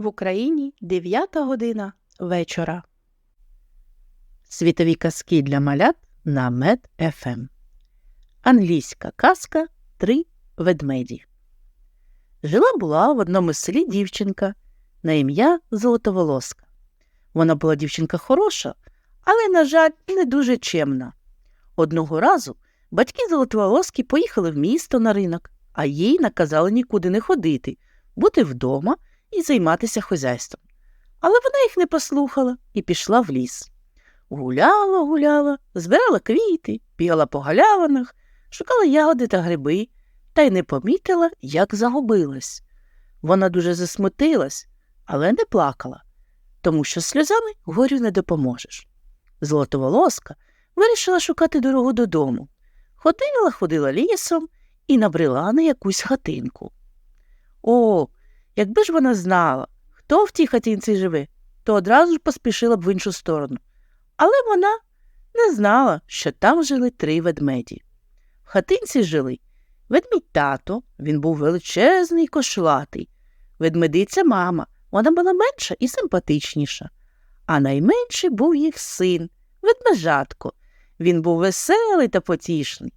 В Україні 9 година вечора. Світові казки для малят на Мед ФМ. Англійська казка Три ведмеді. Жила була в одному селі дівчинка на ім'я Золотоволоска. Вона була дівчинка хороша, але, на жаль, не дуже чемна. Одного разу батьки Золотоволоски поїхали в місто на ринок, а їй наказали нікуди не ходити, бути вдома і займатися хазяйством. Але вона їх не послухала і пішла в ліс. Гуляла, гуляла, збирала квіти, бігала по галявинах, шукала ягоди та гриби, та й не помітила, як загубилась. Вона дуже засмутилась, але не плакала, тому що сльозами горю не допоможеш. Золотоволоска вирішила шукати дорогу додому. Ходила, ходила лісом і набрела на якусь хатинку. О, якби ж вона знала, хто в тій хатинці живе, то одразу ж поспішила б в іншу сторону. Але вона не знала, що там жили три ведмеді. В хатинці жили ведмідь тато, він був величезний й кошлатий, ведмедиця мама, вона була менша і симпатичніша. А найменший був їх син, ведмежатко. Він був веселий та потішний.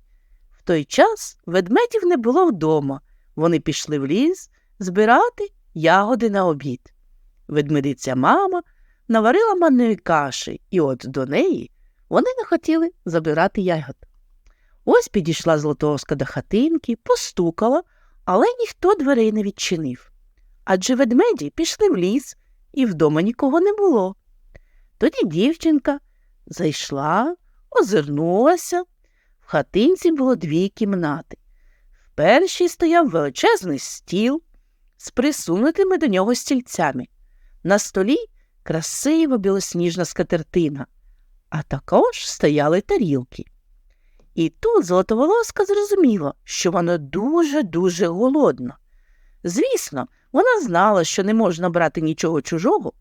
В той час ведмедів не було вдома. Вони пішли в ліс збирати ягоди на обід. Ведмедиця мама наварила манної каші, і от до неї вони не хотіли забирати ягод. Ось підійшла Златовська до хатинки, постукала, але ніхто дверей не відчинив. Адже ведмеді пішли в ліс, і вдома нікого не було. Тоді дівчинка зайшла, озирнулася. В хатинці було дві кімнати. В першій стояв величезний стіл з присунутими до нього стільцями. На столі красива білосніжна скатертина, а також стояли тарілки. І тут Золотоволоска зрозуміла, що вона дуже-дуже голодна. Звісно, вона знала, що не можна брати нічого чужого,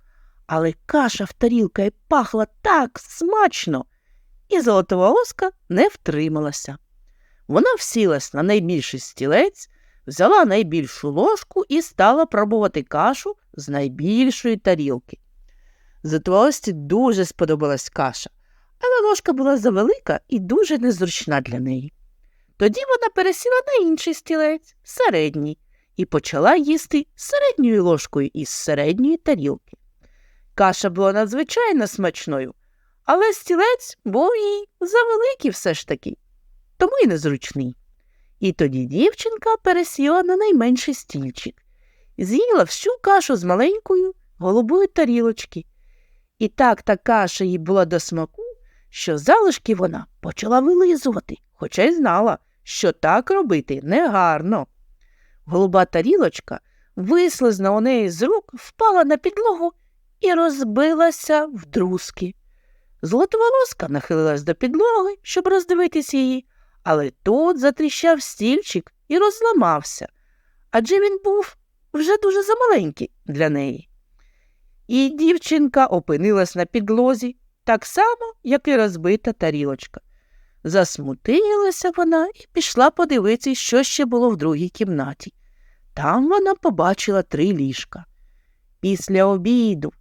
але каша в тарілка й пахла так смачно, і Золотоволоска не втрималася. Вона всілась на найбільший стілець, взяла найбільшу ложку і стала пробувати кашу з найбільшої тарілки. Золотоволосці дуже сподобалась каша, але ложка була завелика і дуже незручна для неї. Тоді вона пересіла на інший стілець, середній, і почала їсти середньою ложкою із середньої тарілки. Каша була надзвичайно смачною, але стілець був їй завеликий все ж таки, тому й незручний. І тоді дівчинка пересіла на найменший стільчик, з'їла всю кашу з маленькою голубої тарілочки. І так та каша їй була до смаку, що залишки вона почала вилизувати, хоча й знала, що так робити негарно. Голуба тарілочка вислизна у неї з рук, впала на підлогу і розбилася в друзки. Золотоволоска нахилилась до підлоги, щоб роздивитись її, але тут затріщав стільчик і розламався, адже він був вже дуже замаленький для неї. І дівчинка опинилась на підлозі так само, як і розбита тарілочка. Засмутилася вона і пішла подивитися, що ще було в другій кімнаті. Там вона побачила три ліжка. Після обіду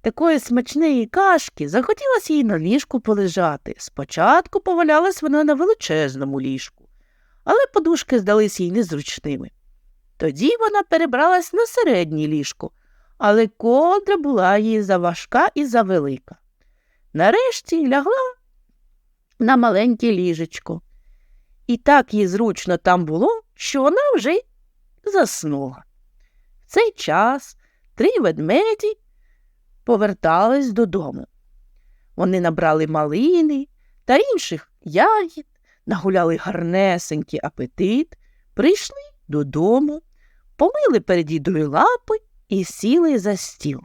такої смачної кашки захотілося їй на ліжку полежати. Спочатку повалялась вона на величезному ліжку, але подушки здались їй незручними. Тоді вона перебралась на середнє ліжко, але ковдра була їй заважка і завелика. Нарешті лягла на маленьке ліжечко. І так їй зручно там було, що вона вже заснула. В цей час три ведмеді повертались додому. Вони набрали малини та інших ягід, нагуляли гарнесенький апетит, прийшли додому, помили перед їдою лапи і сіли за стіл.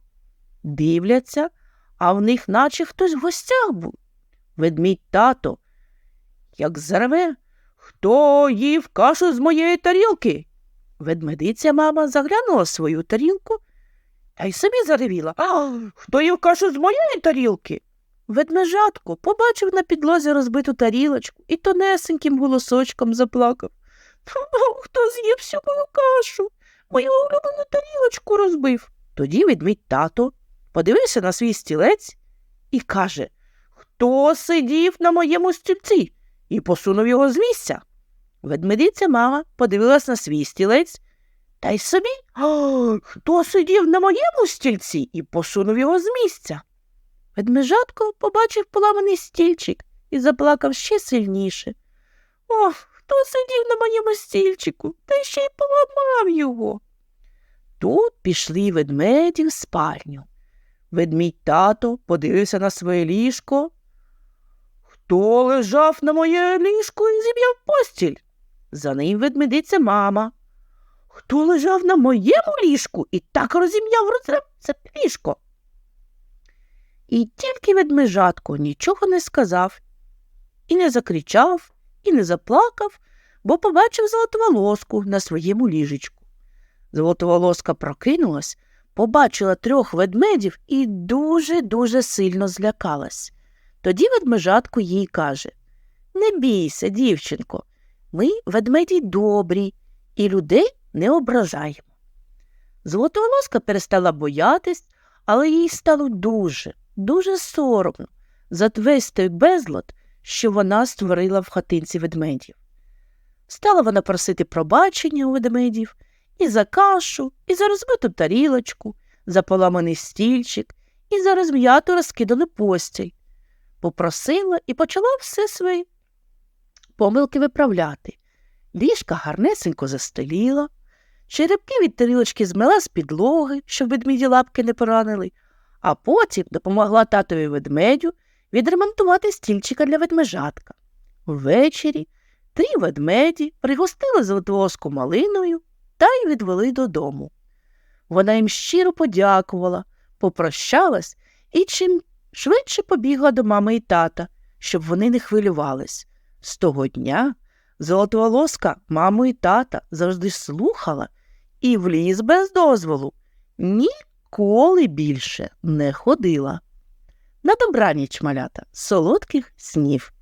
Дивляться, а в них наче хтось в гостях був. Ведмідь тато, як зарве, хто їв кашу з моєї тарілки? Ведмедиця мама заглянула свою тарілку та й собі заревіла. А хто їв кашу з моєї тарілки? Ведмежатко побачив на підлозі розбиту тарілочку і тонесеньким голосочком заплакав. Хто з'їв всю мою кашу? Мою улюблену тарілочку розбив. Тоді ведмідь тато подивився на свій стілець і каже Хто сидів на моєму стільці? і посунув його з місця. Ведмедиця мама подивилась на свій стілець та й собі хто сидів на моєму стільці і посунув його з місця. Ведмежатко побачив поламаний стільчик і заплакав ще сильніше. О, хто сидів на моєму стільчику, та ще й поламав його. Тут пішли ведмеді в спальню. Ведмідь тато подивився на своє ліжко. Хто лежав на моє ліжко і зіб'яв постіль? За ним ведмедиця мама. Хто лежав на моєму ліжку і так розім'яв розреб це ліжко? І тільки ведмежатко нічого не сказав, і не закричав, і не заплакав, бо побачив золотоволоску на своєму ліжечку. Золотоволоска прокинулась, побачила трьох ведмедів і дуже-дуже сильно злякалась. Тоді ведмежатко їй каже Не бійся, дівчинко, ми ведмеді добрі і людей не ображаємо. Золотоволоска перестала боятись, але їй стало дуже, дуже соромно за весь той безлад, що вона створила в хатинці ведмедів. Стала вона просити пробачення у ведмедів і за кашу, і за розбиту тарілочку, за поламаний стільчик, і за розм'яту розкидану постіль. Попросила і почала все свої помилки виправляти. Ліжка гарнесенько застеліла, черепки від тарілочки змила з підлоги, щоб ведмеді лапки не поранили, а потім допомогла татові ведмедю відремонтувати стільчика для ведмежатка. Ввечері три ведмеді пригостили золотовоску малиною та й відвели додому. Вона їм щиро подякувала, попрощалась і чим швидше побігла до мами і тата, щоб вони не хвилювались. З того дня золотоволоска маму і тата завжди слухала і в ліс без дозволу ніколи більше не ходила. На добраніч, малята, солодких снів.